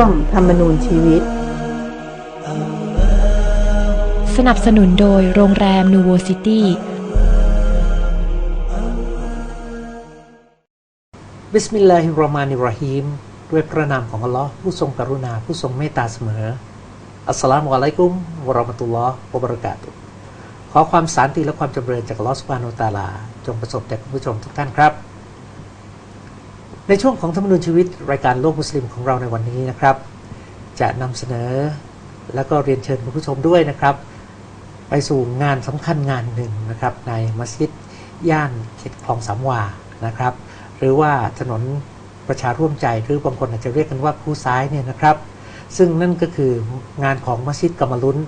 วงธรรมนูญชีวิต สนับสนุนโดยโรงแรมนูโวซิตี้ บิสมิลลาฮิรเราะห์มานิรเราะฮีม ด้วยพระนามของอัลลอฮ์ผู้ทรงกรุณาผู้ทรงเมตตาเสมอ อัสสลามุอะลัยกุมวะเราะมะตุลลอฮ์วะบะเราะกาตุฮ์ขอความสันติและความจำเริญจากอัลลอฮ์สุบฮานะฮูวะตะอาลา จงประสบแด่คุณผู้ชมทุกท่านครับ ในช่วงของธรรมนูญชีวิตรายการโลกมุสลิมของเราในวันนี้นะครับ จะนำเสนอและก็เรียนเชิญคุณผู้ชมด้วยนะครับ ไปสู่งานสำคัญงานหนึ่งนะครับ ในมัสยิดย่านเขตคลองสามวานะครับ หรือว่าถนนประชาร่วมใจหรือบางคนอาจจะเรียกกันว่าคูซ้ายเนี่ยนะครับ ซึ่งนั่นก็คืองานของมัสยิดกำมะลุน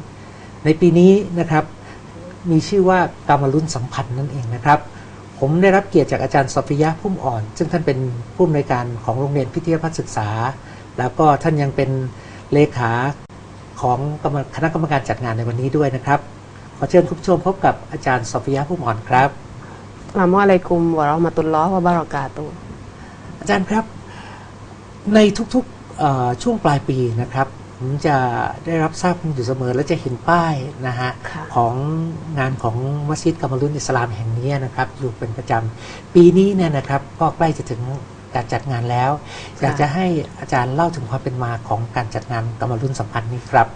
ในปีนี้นะครับ มีชื่อว่ากำมะลุนสัมพันธ์นั่นเองนะครับ ผมได้รับเกียรติจากอาจารย์ซอฟิยะห์พุ่มอ่อน ซึ่งท่านเป็นผู้อำนวยการของโรงเรียนพิทยาพัฒน์ศึกษา แล้วก็ท่านยังเป็นเลขาของกรรมคณะกรรมการจัดงานในวันนี้ด้วยนะครับ ขอเชิญคุณผู้ชมพบกับอาจารย์ซอฟิยะห์พุ่มอ่อนครับอัสลามุอะลัยกุมวะเราะห์มะตุลลอฮ์วะบะเราะกาตุฮ์อาจารย์ครับ ในทุกๆเอ่อช่วงปลายปีนะครับ ผมจะได้รับทราบอยู่เสมอและจะเห็นป้ายนะฮะค่ะของงานของมัสยิดกามารุนอิสลามแห่งนี้นะครับอยู่เป็นประจำปีนี้เนี่ยนะครับก็ใกล้จะถึงการจัดงานแล้ว อยากจะให้อาจารย์เล่าถึงความเป็นมาของการจัดงานกามารุนสัมพันธ์นี้ครับ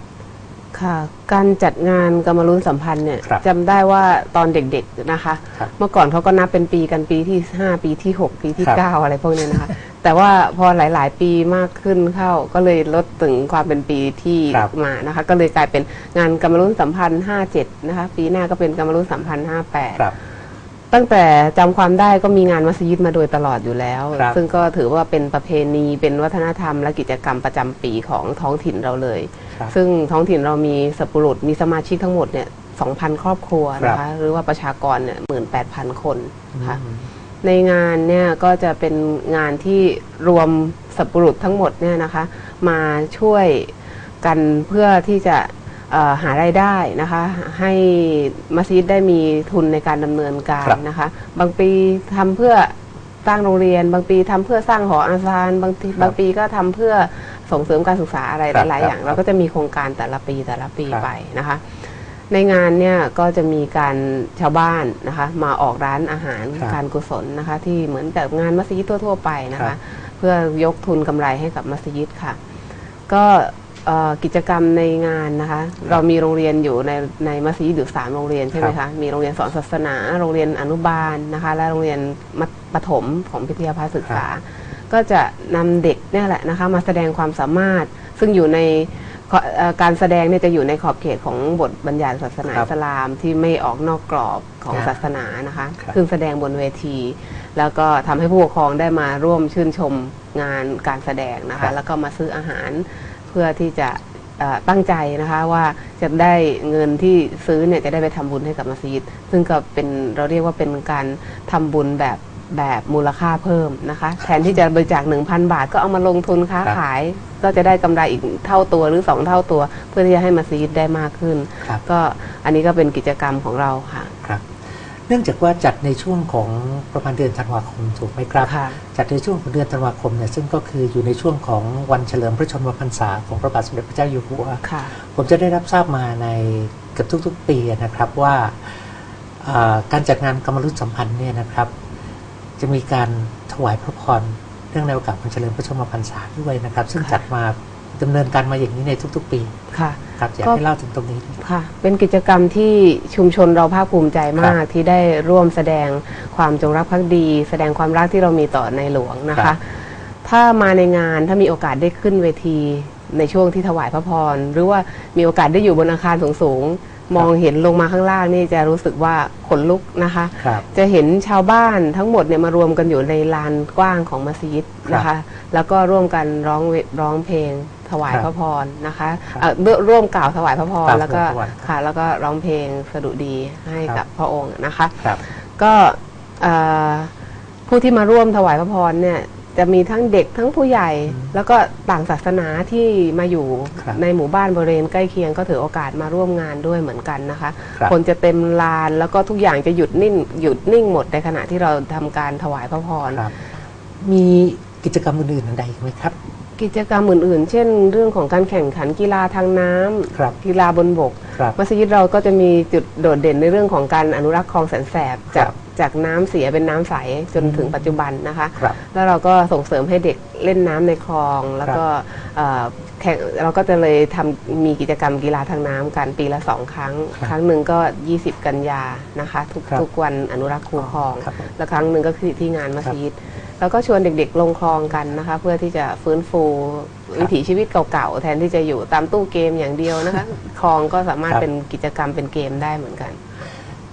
ค่ะการจัดงานกรรมรุนสัมพันธ์เนี่ยครับจำได้ว่าตอนเด็กๆนะคะครับเมื่อก่อนเขาก็นับเป็นปีกันปีที่ 5 ปีที่ 6 ปีที่ครับ9อะไรพวกเนี้ยนะคะ แต่ว่าพอหลาย ๆ ปีมากขึ้นเข้าก็เลยลดถึงความเป็นปีที่ครับมานะคะ ก็เลยกลายเป็นงานกรรมรุนสัมพันธ์ 57 นะคะ ปีหน้าก็เป็นกรรมรุนสัมพันธ์ 58 ครับ ตั้งแต่จำความได้ก็มีงานมัสยิดมาโดยตลอดอยู่แล้ว ครับ ซึ่งก็ถือว่าเป็นประเพณีเป็นวัฒนธรรมและกิจกรรมประจำปีของท้องถิ่นเราเลย ครับ ซึ่งท้องถิ่นเรามีสัปรุษมีสมาชิกทั้งหมดเนี่ย 2,000 ครอบครัวนะครัคะ บ หรือว่าประชากรเนี่ย 18,000 คนนะคะ อืม ในงานเนี่ยก็จะเป็นงานที่รวมสัปรุษทั้งหมดเนี่ยนะคะ มาช่วยกันเพื่อที่จะเอ่อหารายได้นะคะ ให้มัสยิดได้มีทุนในการดำเนินการครับนะคะ บางปีทำเพื่อสร้างโรงเรียน บางปีทำเพื่อสร้างหออาซานบางทีบางปีก็ทำเพื่อส่งเสริมการศึกษาอะไรครับหลาย ๆ อย่างครับเราก็จะมีโครงการแต่ละปีแต่ละปีครับไปนะคะ ในงานเนี่ยก็จะมีการชาวบ้านนะคะมาออกร้านอาหารครับการกุศลนะคะ ที่เหมือนกับงานมัสยิดทั่วๆไปนะครัคะ บ เพื่อยกทุนกำไรให้กับมัสยิดค่ะ ก็เอ่อกิจกรรมในงานนะคะ เรามีโรงเรียนอยู่ในในมัสยิดอยู่สามโรงเรียนใช่ไหมครัคะบ มีโรงเรียนสอนศาสนา โรงเรียนอนุบาลนะคะ และโรงเรียนมัธประถมของพิทยาภาคศึกษา ก็จะนำเด็กเนี่ยแหละนะคะ มาแสดงความสามารถซึ่งอยู่ในขอเอ่อ การแสดงเนี่ยจะอยู่ในขอบเขตของบทบัญญัติศาสนาครับอิสลามที่ไม่ออกนอกกรอบของครับศาสนานะคะครับขึ้นแสดงบนเวที แล้วก็ทำให้ผู้ปกครองได้มาร่วมชื่นชมงานการแสดงนะครัคะ บ แล้วก็มาซื้ออาหารเพื่อที่จะเอ่อตั้งใจนะคะว่าจะได้เงินที่ซื้อเนี่ยจะได้ไปทำบุญให้กับมัสยิด ซึ่งก็เป็นเราเรียกว่าเป็นการทำบุญแบบ แบบมูลค่าเพิ่มนะคะ แทนที่จะบริจาค1,000 บาท ก็เอามาลงทุนค้าครับขาย ก็จะได้กำไรอีกเท่าตัวหรือ 2 เท่าตัว เพื่อที่จะให้มัสยิดได้มากขึ้น ครับ ก็อันนี้ก็เป็นกิจกรรมของเราค่ะ ครับ เนื่องจากว่าจัดในช่วงของประมาณเดือนธันวาคมถูกไหมครับ ค่ะ จัดในช่วงของเดือนธันวาคมเนี่ยซึ่งก็คืออยู่ในช่วงของวันเฉลิมพระชนมพรรษาของพระบาทสมเด็จพระเจ้าอยู่หัว ค่ะ ผมจะได้รับทราบมาในเกือบทุก ๆ ปีนะครับว่าอ่าการจัดงานกรรมรุ่นสัมพันธ์เนี่ยนะครับ จะมีการถวายพระพรเรื่องในโอกาสวันเฉลิมพระชนมพรรษาด้วยนะครับ ซึ่งค่ะจัดมาดำเนินการมาอย่างนี้ในทุก ๆ ปีค่ะครับอยากก็ให้เล่าถึงตรงนี้ค่ะ เป็นกิจกรรมที่ชุมชนเราภาคภูมิใจมากครับที่ได้ร่วมแสดงความจงรักภักดี แสดงความรักที่เรามีต่อในหลวงนะครัคะบถ้ามาในงานถ้ามีโอกาสได้ขึ้นเวทีในช่วงที่ถวายพระพร หรือว่ามีโอกาสได้อยู่บนอาคารสูงๆ มองเห็นลงมาข้างล่างนี่จะรู้สึกว่าขนลุกนะคะ ครับ จะเห็นชาวบ้านทั้งหมดเนี่ยมารวมกันอยู่ในลานกว้างของมัสยิดนะครัคะ บแล้วก็ร่วมกันร้องเวร้องเพลงถวายครับพระพรนะคะครับเอ่อร่วร่วมกล่าวถวายพระพรกล่าวแล้วก็ถวายพระพรค่ะ แล้วก็ร้องเพลงสดุดีให้ครักับบพระองค์นะคะ ครับ ก็เอ่อผู้ที่มาร่วมถวายพระพรเนี่ย จะมีทั้งเด็กทั้งผู้ใหญ่อืมแล้วก็ต่างศาสนาที่มาอยู่ครับในหมู่บ้านบริเวณใกล้เคียงก็ถือโอกาสมาร่วมงานด้วยเหมือนกันนะคะครับคนจะเต็มลานแล้วก็ทุกอย่างจะหยุดนิ่งหยุดนิ่งหมดในขณะที่เราทำการถวายพระพร ครับ มีกิจกรรมอื่นๆอันใดอีกไหมครับ กิจกรรมอื่นๆ เช่น เรื่องของการแข่งขันกีฬาทางน้ำครับ กีฬาบนบก ครับ มัสยิดเราก็จะมีจุดโดดเด่นในเรื่องของการอนุรักษ์คลองแสนแสบครัจากบ จากน้ำเสียเป็นน้ำใสจนถึงปัจจุบันนะคะ ครับ แล้วเราก็ส่งเสริมให้เด็กเล่นน้ำในคลอง แล้วก็เอ่อแข่งเราก็จะเลยทำมีกิจกรรมกีฬาทางน้ำกันปีละสองครั้ง ครับครั้งหนึ่งก็ 20 กันยานะคะ ทุกครับทุกวันอนุรักษ์คูคลอง ครับผม และครั้งหนึ่งก็คือที่งานมัสยิด แล้วก็ชวนเด็กๆลงคลองกันนะคะ เพื่อที่จะฟื้นฟูวิถีชีวิตเก่าๆ แทนที่จะอยู่ตามตู้เกมอย่างเดียวนะคะ คลองก็สามารถครับ เป็นกิจกรรมเป็นเกมได้เหมือนกัน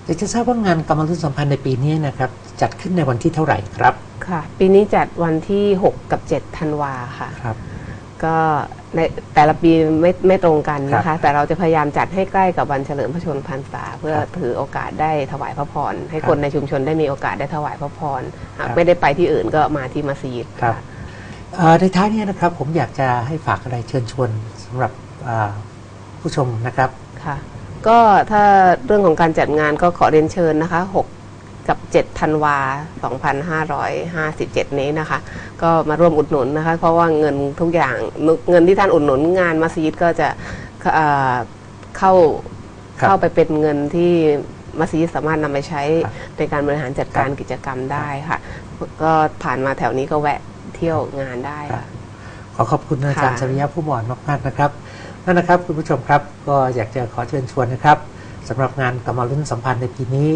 อยากจะทราบว่างานกรรมรุ่นสัมพันธ์ในปีนี้นะครับจัดขึ้นในวันที่เท่าไหร่ครับค่ะ ปีนี้จัดวันที่ 6 กับ 7 ธันวาค่ะ ครับ ก็ในแต่ละปีไม่ไม่ตรงกันนะครัคะ บแต่เราจะพยายามจัดให้ใกล้กับวันเฉลิมพระชนมพรรษา เพื่อครับถือโอกาสได้ถวายพระพรให้ครับคนในชุมชนได้มีโอกาสได้ถวายพระพรหากครับ ไม่ได้ไปที่อื่นก็มาที่มัสยิดครับค่ะเอ่อในท้ายเนี้นะครับผมอยากจะให้ฝากอะไรเชิญชวนสำหรับอ่าผู้ชมนะครับ ค่ะ ก็ถ้าเรื่องของการจัดงานก็ขอเรียนเชิญนะคะ 6 กับ 7 ธันวา 2557 นี้นะคะ ก็มาร่วมอุดหนุนนะคะ เพราะว่าเงินทุกอย่างเงินที่ท่านอุดหนุนงานมัสยิดก็จะเอ่อเข้าครับ เข้าไปเป็นเงินที่มัสยิดสามารถนำไปใช้ครับในการบริหารจัดการครับกิจกรรมได้ค่ะ ก็ผ่านมาแถวนี้ก็แวะเที่ยวงานได้ค่ะ ขอขอบคุณอาจารย์ค่ะชริยะผู้หมอนมากๆนะครับ นั่นนะครับคุณผู้ชมครับก็อยากจะขอเชิญชวนนะครับสำหรับงานกรรมรุ่นสัมพันธ์ในปีนี้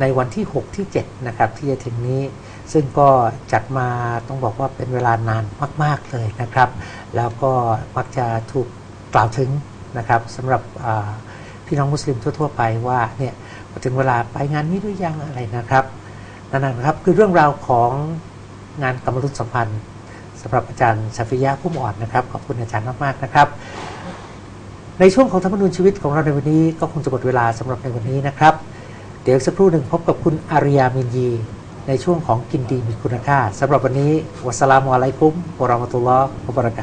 ในวันที่ 6 ที่ 7 นะครับ ที่จะถึงนี้ ซึ่งก็จัดมาต้องบอกว่าเป็นเวลานานมาก ๆ เลยนะครับ แล้วก็มักจะถูกกล่าวถึงนะครับสำหรับพี่น้องมุสลิมทั่ว ๆ ไปว่าเนี่ยถึงเวลาไปงานนี้หรือยังอะไรนะครับนั่นนะครับคือเรื่องราวของงานกรรมรุ่นสัมพันธ์สำหรับอาจารย์ชาฟิยะผู้มอ่อนนะครับ ขอบคุณอาจารย์มาก ๆ นะครับ ในช่วงของธรรมนูญชีวิตของเราในวันนี้ก็คงจะหมดเวลาสำหรับในวันนี้นะครับ เดี๋ยวสักครู่หนึ่งพบกับคุณอาริยามินยี ในช่วงของกินดีมีคุณค่าสำหรับวันนี้วัสลามุอะลัยกุมวะราะมะตุลลอฮ์วะบะเราะกา